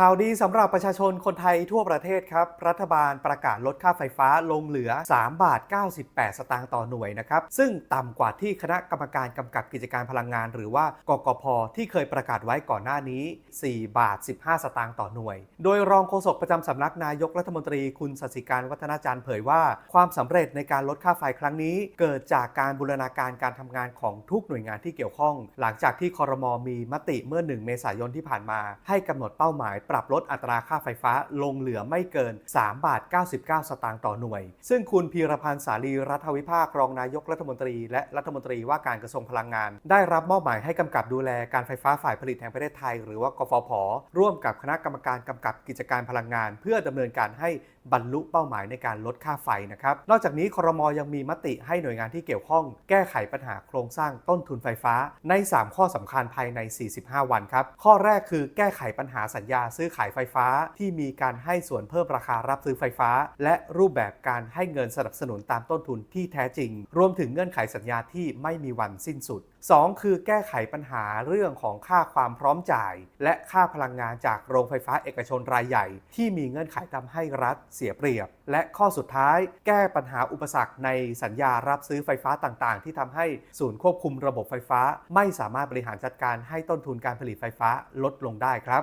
ข่าวดีสำหรับประชาชนคนไทยทั่วประเทศครับ รัฐบาลประกาศลดค่าไฟฟ้าลงเหลือ 3 บาท 98 สตางค์ต่อหน่วยนะครับ ซึ่งต่ำกว่าที่คณะกรรมการกำกับกิจการพลังงาน หรือว่ากกพ ที่เคยประกาศไว้ก่อนหน้านี้ 4 บาท 15 สตางค์ต่อหน่วย โดยรองโฆษกประจำสำนักนายกรัฐมนตรีคุณสสิการวัฒนาจารย์เผยว่า ความสำเร็จในการลดค่าไฟครั้งนี้ เกิดจากการบูรณาการการทำงานของทุกหน่วยงานที่เกี่ยวข้อง หลังจากที่คอรมอมีมติเมื่อ 1 เมษายนที่ผ่านมา ให้กำหนดเป้าหมายปรับลดอัตราค่าไฟฟ้าลงเหลือไม่เกิน 3 บาท 99 สตางค์ต่อหน่วย ซึ่งคุณพีรพันธ์สาลีรัฐวิภาครองนายกรัฐมนตรี และรัฐมนตรีว่าการกระทรวงพลังงาน ได้รับมอบหมายให้กำกับดูแลการไฟฟ้าฝ่ายผลิตแห่งประเทศไทย หรือว่ากฟผ ร่วมกับคณะกรรมการกำกับกิจการพลังงาน เพื่อดำเนินการให้บรรลุเป้าหมายในการลดค่าไฟนะครับ นอกจากนี้ครมยังมีมติให้หน่วยงานที่เกี่ยวข้อง แก้ไขปัญหาโครงสร้างต้นทุนไฟฟ้า ใน 3 ข้อสำคัญภายใน 45 วันครับ ข้อแรกคือแก้ไขปัญหาสัญญาซื้อขายไฟฟ้าที่มีการให้ส่วนเพิ่มราคารับซื้อไฟฟ้า และรูปแบบการให้เงินสนับสนุนตามต้นทุนที่แท้จริง รวมถึงเงื่อนไขสัญญาที่ไม่มีวันสิ้นสุด 2 คือแก้ไขปัญหาเรื่องของค่าความพร้อมจ่าย และค่าพลังงานจากโรงไฟฟ้าเอกชนรายใหญ่ ที่มีเงื่อนไขทำให้รัฐเสียเปรียบ และข้อสุดท้าย แก้ปัญหาอุปสรรคในสัญญารับซื้อไฟฟ้าต่างๆ ที่ทำให้ศูนย์ควบคุมระบบไฟฟ้า ไม่สามารถบริหารจัดการให้ต้นทุนการผลิตไฟฟ้าลดลงได้ครับ